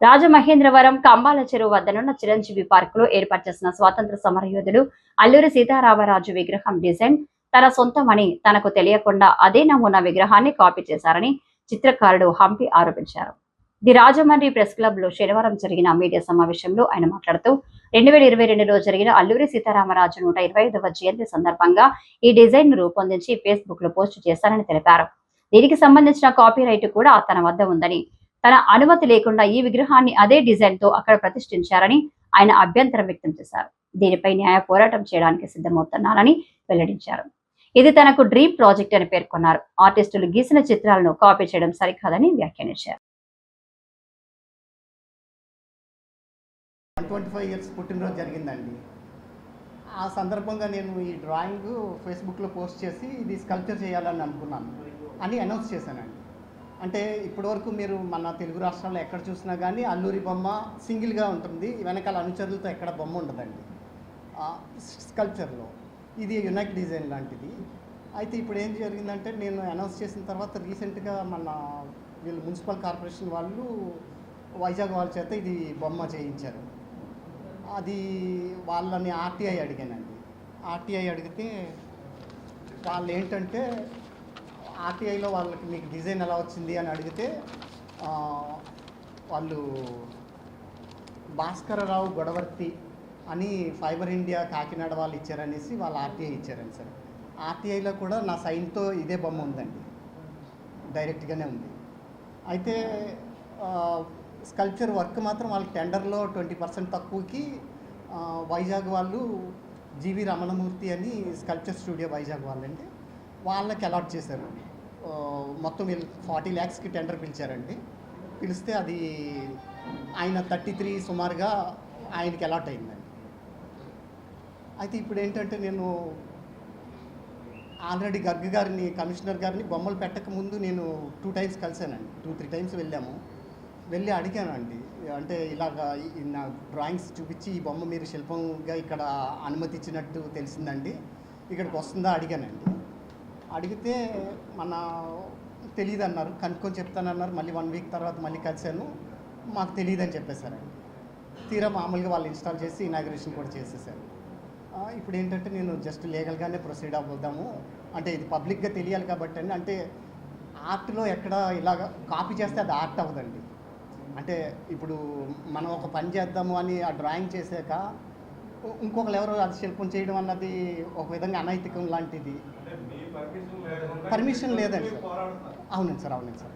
రాజమహేంద్రవరం కంబాల చెరువు వద్దనున్న చిరంజీవి పార్క్లో ఏర్పాటు చేసిన స్వాతంత్ర సమరయోధుడు అల్లూరి సీతారామరాజు విగ్రహం డిజైన్ తన సొంతమని తనకు తెలియకుండా అదే నమూనా విగ్రహాన్ని కాపీ చేశారని చిత్రకారుడు హంపి ఆరోపించారు. ది రాజమండ్రి ప్రెస్ క్లబ్లో శనివారం జరిగిన మీడియా సమావేశంలో ఆయన మాట్లాడుతూ రెండు వేల ఇరవై రెండులో జరిగిన అల్లూరి సీతారామరాజు నూట ఇరవై ఐదవ జయంతి సందర్భంగా ఈ డిజైన్ను రూపొందించి ఫేస్బుక్లో పోస్ట్ చేశారని తెలిపారు. దీనికి సంబంధించిన కాపీ రైట్ కూడా తన వద్ద ఉందని తన అనుమతి లేకుండా ఈ విగ్రహాన్ని అదే డిజైన్తో అక్కడ ప్రతిష్ఠించారని ఆయన అభ్యంతరం వ్యక్తం చేశారు. దీనిపై న్యాయ పోరాటం చేయడానికి సిద్ధమవుతున్నారని వెల్లడించారు. ఇది తనకు డ్రీమ్ ప్రాజెక్ట్ అని పేర్కొన్నారు. ఆర్టిస్టులు గీసిన చిత్రాలను కాపీ చేయడం సరికాదని వ్యాఖ్యానించారు. ట్వంటీ ఫైవ్ ఇయర్స్ పుట్టినరోజు జరిగిందండి. ఆ సందర్భంగా నేను ఈ డ్రాయింగ్ ఫేస్బుక్లో పోస్ట్ చేసి ఇది స్కల్ప్చర్ చేయాలని అనుకున్నాను. అని అనౌన్స్ చేశానండి. అంటే ఇప్పటివరకు మీరు మన తెలుగు రాష్ట్రాల్లో ఎక్కడ చూసినా కానీ అల్లూరి బొమ్మ సింగిల్గా ఉంటుంది. వెనకాల అనుచరులతో ఎక్కడ బొమ్మ ఉండదండి. స్కల్ప్చర్లో. ఇది యునైక్ డిజైన్ లాంటిది. అయితే ఇప్పుడు ఏం జరిగిందంటే నేను అనౌన్స్ చేసిన తర్వాత రీసెంట్గా మన వీళ్ళు మున్సిపల్ కార్పొరేషన్ వాళ్ళు వైజాగ్ వాళ్ళ చేత ఇది బొమ్మ చేయించారు. అది వాళ్ళని ఆర్టీఐ అడిగానండి. ఆర్టీఐ అడిగితే వాళ్ళు ఏంటంటే ఆర్టీఐలో వాళ్ళకి మీకు డిజైన్ ఎలా వచ్చింది అని అడిగితే వాళ్ళు భాస్కరరావు గొడవర్తి అని ఫైబర్ ఇండియా కాకినాడ వాళ్ళు ఇచ్చారనేసి వాళ్ళు ఆర్టీఐ ఇచ్చారండి సార్. ఆర్టీఐలో కూడా నా సైన్తో ఇదే బొమ్మ ఉందండి. డైరెక్ట్గానే ఉంది. అయితే స్కల్ప్చర్ వర్క్ మాత్రం వాళ్ళకి టెండర్లో ట్వంటీ పర్సెంట్ తక్కువకి వైజాగ్ వాళ్ళు జీవి రమణమూర్తి అని స్కల్ప్చర్ స్టూడియో వైజాగ్ వాళ్ళండి. వాళ్ళకి అలాట్ చేశారు. మొత్తం వీళ్ళు ఫార్టీ ల్యాక్స్కి టెండర్ పిలిచారండి. పిలిస్తే అది ఆయన థర్టీ త్రీ సుమారుగా ఆయనకి అలాట్ అయిందండి. అయితే ఇప్పుడు ఏంటంటే నేను ఆల్రెడీ గర్గ్ గారిని కమిషనర్ గారిని బొమ్మలు పెట్టక ముందు నేను టూ టైమ్స్ కలిశానండి. టూ త్రీ టైమ్స్ వెళ్ళాము. వెళ్ళి అడిగానండి. అంటే ఇలాగా నా డ్రాయింగ్స్ చూపించి ఈ బొమ్మ మీరు శిల్పంగా ఇక్కడ అనుమతి ఇచ్చినట్టు తెలిసిందండి. ఇక్కడికి వస్తుందా అడిగానండి. అడిగితే మన తెలియదు అన్నారు కనుక్కొని చెప్తానన్నారు. మళ్ళీ వన్ వీక్ తర్వాత మళ్ళీ కలిశాను. మాకు తెలియదు అని చెప్పేశారండి. తీరా మామూలుగా వాళ్ళు ఇన్స్టాల్ చేసి ఇనాగ్రేషన్ కూడా చేసేసారు ఇప్పుడు ఏంటంటే నేను జస్ట్ లీగల్గానే ప్రొసీడ్ అవ్వదాము అంటే ఇది పబ్లిక్గా తెలియాలి కాబట్టి అండి అంటే ఆర్ట్లో ఎక్కడ ఇలాగ కాపీ చేస్తే అది ఆర్ట్ అవ్వదండి. అంటే ఇప్పుడు మనం ఒక పని చేద్దాము అని ఆ డ్రాయింగ్ చేశాక ఇంకొకరు ఎవరో అది శిల్పం చేయడం అన్నది ఒక విధంగా అనైతికం లాంటిది. పర్మిషన్ లేదండి సార్. అవునండి సార్ అవునండి సార్